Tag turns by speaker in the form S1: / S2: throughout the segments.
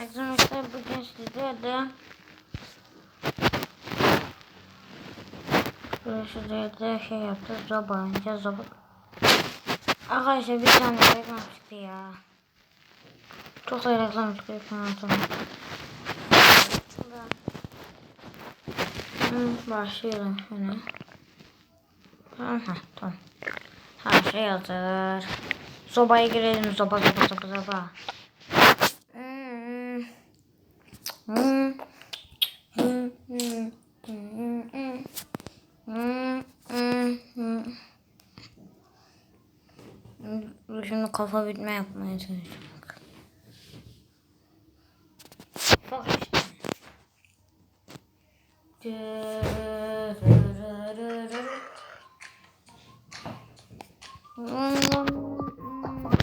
S1: Arkadaşlar bugün sizlere de şey yaptık. Zoba oynayacağız. Zoba. Arkadaşlar bir tane reklam çıktı ya. Çok da reklam çıktı. Hı, Başlayalım şöyle. Aha, tamam. Her şey hazır. Sobaya girelim. Soba soba soba soba. Şimdi kafa bitme yapmaya çalışacağım. Bak işte.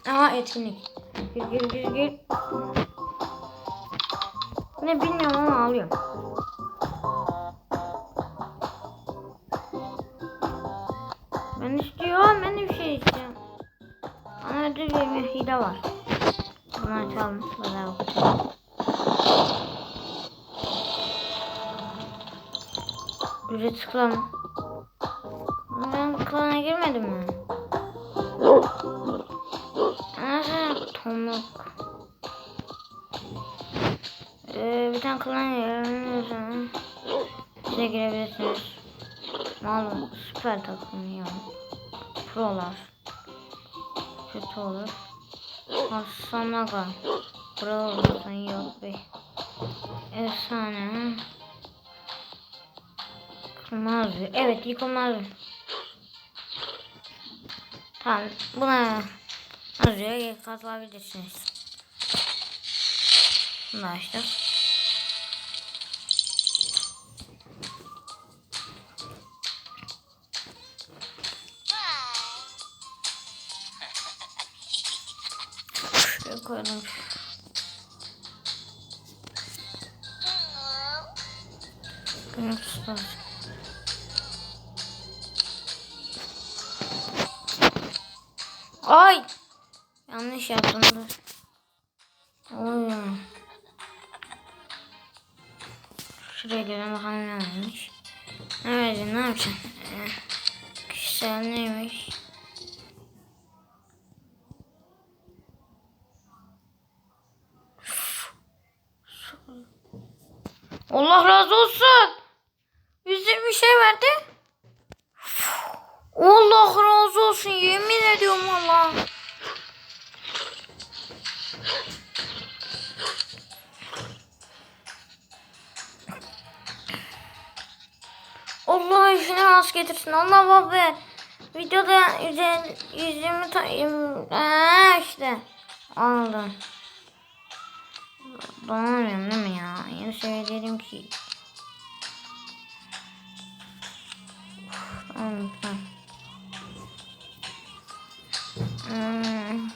S1: Aha etkinlik. Gir gir gir gir. Ne bilmiyorum ama alıyorum. Ben istiyorum. Ben de bir şey istiyorum. Bana ödül vermiyor. Hile var. Bunu açalım. Böyle bakalım. Ücret tıklam. Ben klana girmedim mi? Nasıl tomruk? Ee, bir tane klan yararlanıyorsanız size girebilirsiniz. Malum süper takım ya. Prolar. Kötü olur. Hasan Aga. Pro olursan yok be. Efsane. Yıkılmaz. Evet yıkılmaz. Tamam buna hazır katılabilirsiniz. Bunu açtık. Koyalım. Lazım. Ay! Yanlış yaptım dur. Oy. Şuraya göre bakalım ne varmış. Evet ne yapacaksın? Ee, kişisel neymiş? Allah razı olsun. Yüzde bir şey verdi. Allah razı olsun yemin ediyorum valla. Allah işine rast getirsin. Allah babbe. Videoda yüzümü ta Aa, işte. Aldım. Dolamıyorum değil mi ya? Yeni şey dedim ki. Tamam tamam. Hmm.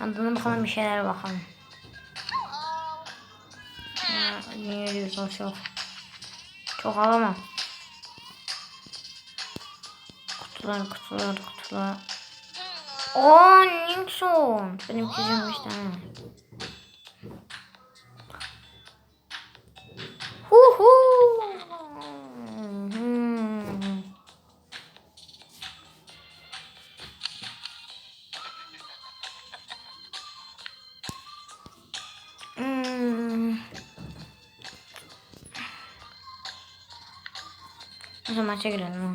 S1: Adına bakalım bir şeyler bakalım. 1700 o çok. Çok alamam. Kutular kutular kutular. O Nilson. Benimki canmıştı. Uhu. hum, hum, O zaman maça é girelim.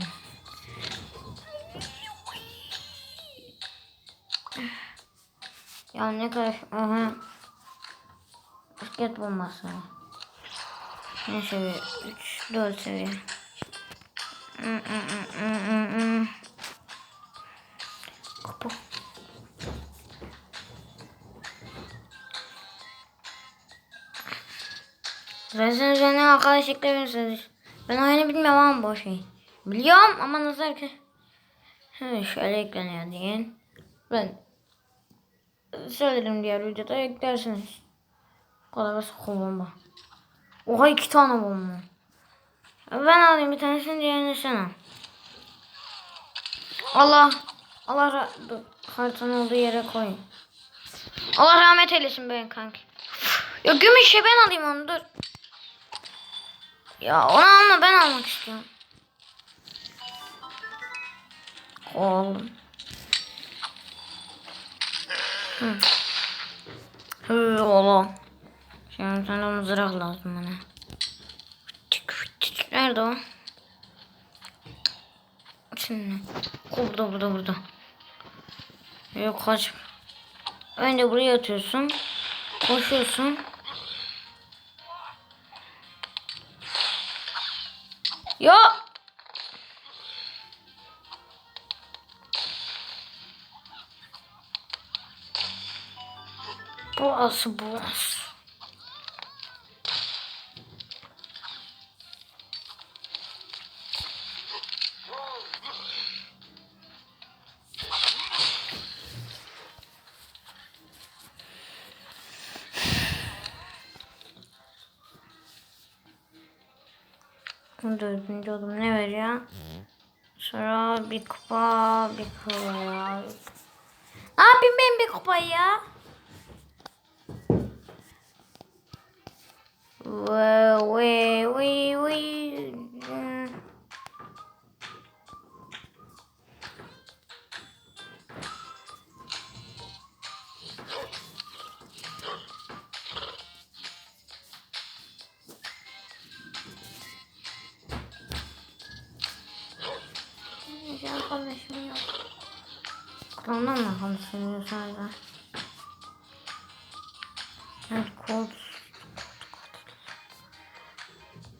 S1: Ya ne kadar... Aha. Basket bombası. Ne seviye? 3, 4 seviye. Kapı. Resim üzerine arkadaşlık verirsiniz. Ben oyunu bilmiyorum ama bu şey. Biliyorum ama nasıl ki? Şöyle ekleniyor diyen. Ben söylerim diğer videoda eklersiniz. Kadar basit bomba. Oha iki tane bomba. Ben alayım bir tanesini diğerini sen al. Allah. Allah haritanın olduğu yere koyun. Allah rahmet eylesin ben kanki. Ya gümüşe ben alayım onu dur. Ya onu alma ben almak istiyorum. Oğlum. Hı. Oğlum. Şimdi sana mızrak lazım bana. Nerede o? Şimdi. Burada burada burada. Yok kaç. Önce buraya atıyorsun. Koşuyorsun. Ya. Burası burası. Dördüncü oldum ne veriyor? Sonra bir kupa, bir kupa. Ne yapayım ben bir kupa ya? 喂喂喂喂嗯你这放在什么样子放那么好吃的饭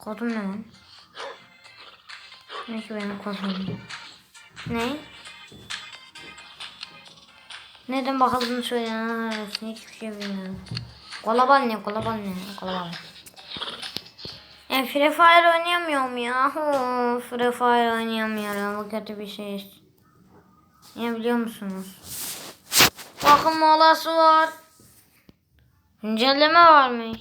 S1: Kodum ne lan? Ne ki benim kodum? Ne? Neden bakıldığını söyleyen arasında hiçbir şey bilmiyorum. Kolabal ne? Kolabal ne? Kolabal. Ya Free Fire oynayamıyorum ya. Hı, Free Fire oynayamıyorum. Bu kötü bir şey. Ne biliyor musunuz? Bakın molası var. Güncelleme varmış.